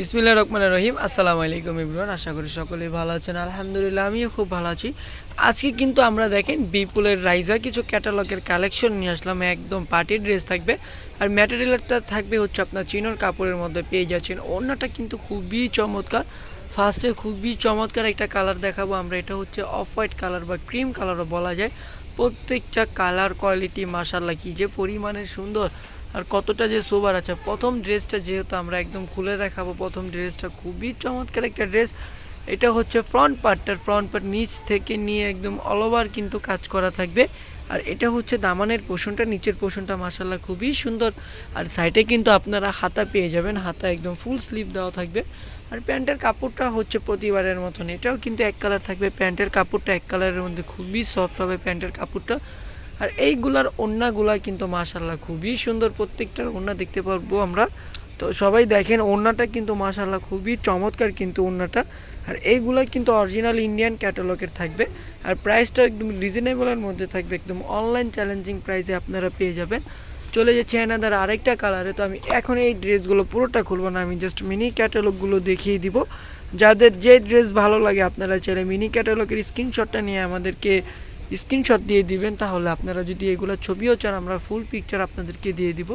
বিসমিল্লা রহমান রহিম। আসসালামু আলাইকুম ইবরান আশা করি সকলেই ভালো আছেন। আলহামদুলিল্লাহ, আমিও খুব ভালো আছি। আজকে কিন্তু আমরা দেখেন বিপুলের রাইজা, কিছু ক্যাটালগের কালেকশন নিয়ে আসলাম। একদম পার্টি ড্রেস থাকবে। আর ম্যাটেরিয়ালটা থাকবে হচ্ছে আপনার চিনোর কাপড়ের মধ্যে, পেয়ে যাচ্ছেন। অন্যটা কিন্তু খুবই চমৎকার। ফার্স্টে খুবই চমৎকার একটা কালার দেখাবো আমরা। এটা হচ্ছে অফ হোয়াইট কালার বা ক্রিম কালারও বলা যায়। প্রত্যেকটা কালার কোয়ালিটি মাসাল্লাহ কি যে পরিমাণে সুন্দর। আর কতটা যে সোবার আছে। প্রথম ড্রেসটা যেহেতু আমরা একদম খুলে দেখাবো, প্রথম ড্রেসটা খুবই চমৎকার একটা ড্রেস। এটা হচ্ছে ফ্রন্ট পার্টটার ফ্রন্ট পার্ট নিচ থেকে নিয়ে একদম অল ওভার কিন্তু কাজ করা থাকবে। আর এটা হচ্ছে দামানের পোষণটা, নিচের পোষণটা মাসাল্লাহ খুবই সুন্দর। আর সাইডে কিন্তু আপনারা হাতা পেয়ে যাবেন, হাতা একদম ফুল স্লিভ দেওয়া থাকবে। আর প্যান্টের কাপড়টা হচ্ছে প্রতিবারের মতন, এটাও কিন্তু এক কালার থাকবে। প্যান্টের কাপড়টা এক কালারের মধ্যে খুবই সফট হবে, প্যান্টের কাপড়টা। আর এইগুলার ওড়নাগুলা কিন্তু মাশাল্লাহ খুবই সুন্দর। প্রত্যেকটার ওড়না দেখতে পারব আমরা। তো সবাই দেখেন, ওড়নাটা কিন্তু মাশাল্লাহ খুবই চমৎকার কিন্তু ওড়নাটা। আর এইগুলা কিন্তু অরিজিনাল ইন্ডিয়ান ক্যাটালগের থাকবে। আর প্রাইসটা একদম রিজনেবলের মধ্যে থাকবে, একদম অনলাইন চ্যালেঞ্জিং প্রাইসে আপনারা পেয়ে যাবেন। চলে যাচ্ছে এনাদার আরেকটা কালারে তো আমি এখন এই ড্রেসগুলো পুরোটা খুলবো না, আমি জাস্ট মিনি ক্যাটালগুলো দেখিয়ে দিব। যাদের যে ড্রেস ভালো লাগে আপনারা চাইলে মিনি ক্যাটালগের স্ক্রিনশটটা নিয়ে আমাদেরকে স্ক্রিনশট দিয়ে দিবেন, তাহলে আপনারা যদি এগুলো ছবিও চান, আমরা ফুল পিকচার আপনাদেরকে দিয়ে দিব।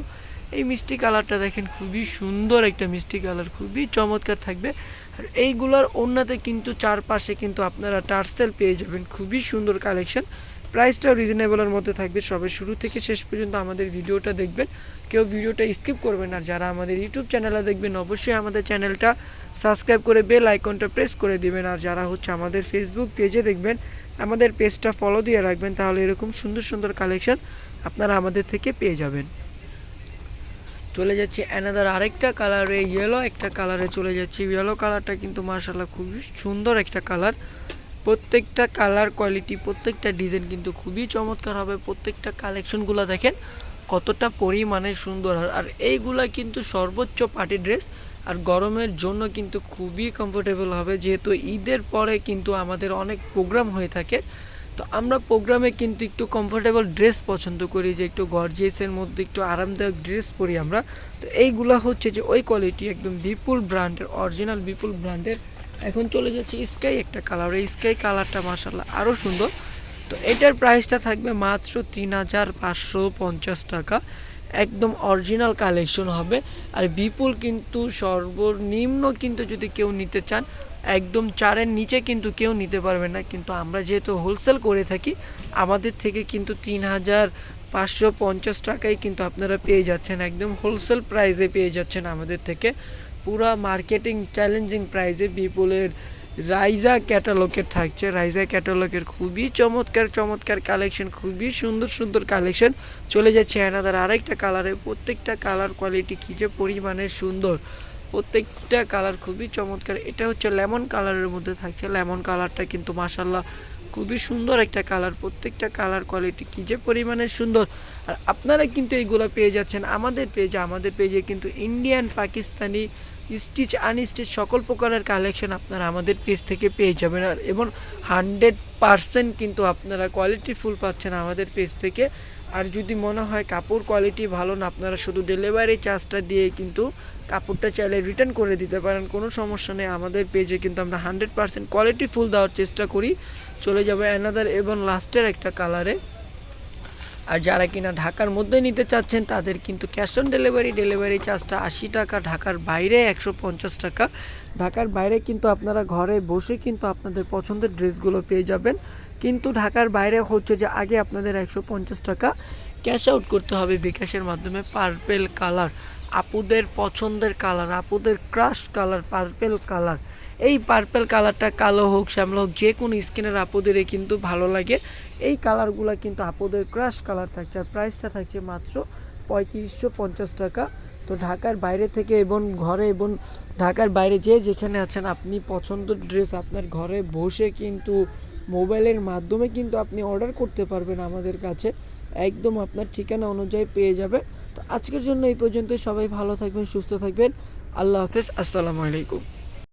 এই মিষ্টি কালারটা দেখেন, খুবই সুন্দর একটা মিষ্টি কালার, খুবই চমৎকার থাকবে। আর এইগুলোর অন্যতে কিন্তু চারপাশে কিন্তু আপনারা টার্সেল পেয়ে যাবেন, খুবই সুন্দর কালেকশন। প্রাইসটাও রিজনেবলের মধ্যে থাকবে। সবে শুরু থেকে শেষ পর্যন্ত আমাদের ভিডিওটা দেখবেন। কেউ ভিডিওটা স্কিপ করবেন আর যারা আমাদের ইউটিউব চ্যানেলে দেখবেন, অবশ্যই আমাদের চ্যানেলটা সাবস্ক্রাইব করে বেল আইকনটা প্রেস করে দিবেন। আর যারা হচ্ছে আমাদের ফেসবুক পেজে দেখবেন আমাদের পেজটা ফলো দিয়ে রাখবেন, তাহলে এরকম সুন্দর সুন্দর কালেকশন আপনারা আমাদের থেকে পেয়ে যাবেন। চলে যাচ্ছি অ্যানাদার আরেকটা কালারে ইয়েলো একটা কালারে চলে যাচ্ছি। ইয়েলো কালারটা কিন্তু মার্শাল্লাহ খুবই সুন্দর একটা কালার প্রত্যেকটা কালার কোয়ালিটি প্রত্যেকটা ডিজাইন কিন্তু খুবই চমৎকার হবে। প্রত্যেকটা কালেকশনগুলো দেখেন কতটা পরিমাণে সুন্দর। আর- আর এইগুলা কিন্তু সর্বোচ্চ পার্টি ড্রেস আর গরমের জন্য কিন্তু খুবই কমফোর্টেবল হবে, যেহেতু ঈদের পরে কিন্তু আমাদের অনেক প্রোগ্রাম হয়ে থাকে। তো আমরা প্রোগ্রামে কিন্তু একটু কমফোর্টেবল ড্রেস পছন্দ করি, যে একটু গর্জিয়াসের মধ্যে একটু আরামদায়ক ড্রেস পরি আমরা। তো এইগুলা হচ্ছে যে ওই কোয়ালিটি একদম বিপুল ব্র্যান্ডের অরিজিনাল বিপুল ব্র্যান্ডের এখন চলে যাচ্ছে স্কাই একটা কালার এই স্কাই কালারটা মাসাল্লাহ আরও সুন্দর। তো এটার প্রাইসটা থাকবে মাত্র তিন হাজার পাঁচশো পঞ্চাশ টাকা। একদম অরিজিনাল কালেকশন হবে। আর বিপুল কিন্তু সর্বনিম্ন কিন্তু যদি কেউ নিতে চান, একদম চারের নিচে কিন্তু কেউ নিতে পারবে না। কিন্তু আমরা যেহেতু হোলসেল করে থাকি, আমাদের থেকে কিন্তু তিন হাজার পাঁচশো পঞ্চাশ টাকায় কিন্তু আপনারা পেয়ে যাচ্ছেন। একদম হোলসেল প্রাইসে পেয়ে যাচ্ছেন আমাদের থেকে। পুরা মার্কেটিং চ্যালেঞ্জিং প্রাইসে বিপুলের রাইজা ক্যাটালগের থাকছে। রাইজা ক্যাটালগের খুবই চমৎকার চমৎকার কালেকশন খুবই সুন্দর সুন্দর কালেকশন চলে যাচ্ছে। এনাদার আরেকটা কালারে প্রত্যেকটা কালার কোয়ালিটি কী যে পরিমাণে সুন্দর। প্রত্যেকটা কালার খুবই চমৎকার। এটা হচ্ছে লেমন কালারের মধ্যে থাকছে। লেমন কালারটা কিন্তু মাসাল্লাহ খুবই সুন্দর একটা কালার প্রত্যেকটা কালার কোয়ালিটি কী যে পরিমাণে সুন্দর। আর আপনারা কিন্তু এইগুলো পেয়ে যাচ্ছেন। আমাদের পেজে আমাদের পেজে কিন্তু ইন্ডিয়ান পাকিস্তানি স্টিচ, আনস্টিচ সকল প্রকারের কালেকশন আপনারা আমাদের পেজ থেকে পেয়ে যাবেন। আর এবং হান্ড্রেড পারসেন্ট কিন্তু আপনারা কোয়ালিটি ফুল পাচ্ছেন আমাদের পেজ থেকে। আর যদি মনে হয় কাপড় কোয়ালিটি ভালো না, আপনারা শুধু ডেলিভারি চার্জটা দিয়ে কিন্তু কাপড়টা চাইলে রিটার্ন করে দিতে পারেন। কোনো সমস্যা নেই, আমাদের পেজে কিন্তু আমরা হান্ড্রেড পারসেন্ট কোয়ালিটি ফুল দেওয়ার চেষ্টা করি। চলে যাবে অ্যানাদার এবং লাস্টের একটা কালারে আর যারা কিনা ঢাকার মধ্যে নিতে চাচ্ছেন, তাদের কিন্তু ক্যাশ অন ডেলিভারি ডেলিভারি চার্জটা আশি টাকা, ঢাকার বাইরে একশো পঞ্চাশ টাকা। ঢাকার বাইরে কিন্তু আপনারা ঘরে বসে কিন্তু আপনাদের পছন্দের ড্রেসগুলো পেয়ে যাবেন। কিন্তু ঢাকার বাইরে হচ্ছে যে আগে আপনাদের একশো পঞ্চাশ টাকা ক্যাশ আউট করতে হবে বিকাশের মাধ্যমে পার্পেল কালার। আপুদের পছন্দের কালার, আপুদের ক্রাশ কালার, পার্পেল কালার। এই পার্পেল কালারটা কালো হোক, শ্যামলা হোক, যে কোনো স্কিনের আপুদেরই কিন্তু ভালো লাগে। এই কালারগুলো কিন্তু আপুদের ক্রাশ কালার থাকছে। আর প্রাইসটা থাকছে মাত্র পঁয়ত্রিশশো পঞ্চাশ টাকা। তো ঢাকার বাইরে থেকে এবং ঘরে এবং ঢাকার বাইরে যে যেখানে আছেন, আপনি পছন্দের ড্রেস আপনার ঘরে বসে কিন্তু মোবাইলের মাধ্যমে কিন্তু আপনি অর্ডার করতে পারবেন আমাদের কাছে। একদম আপনার ঠিকানা অনুযায়ী পেয়ে যাবেন তো আজকের জন্য এই পর্যন্তই। সবাই ভালো থাকবেন, সুস্থ থাকবেন। আল্লাহ হাফেজ। আসসালামু আলাইকুম।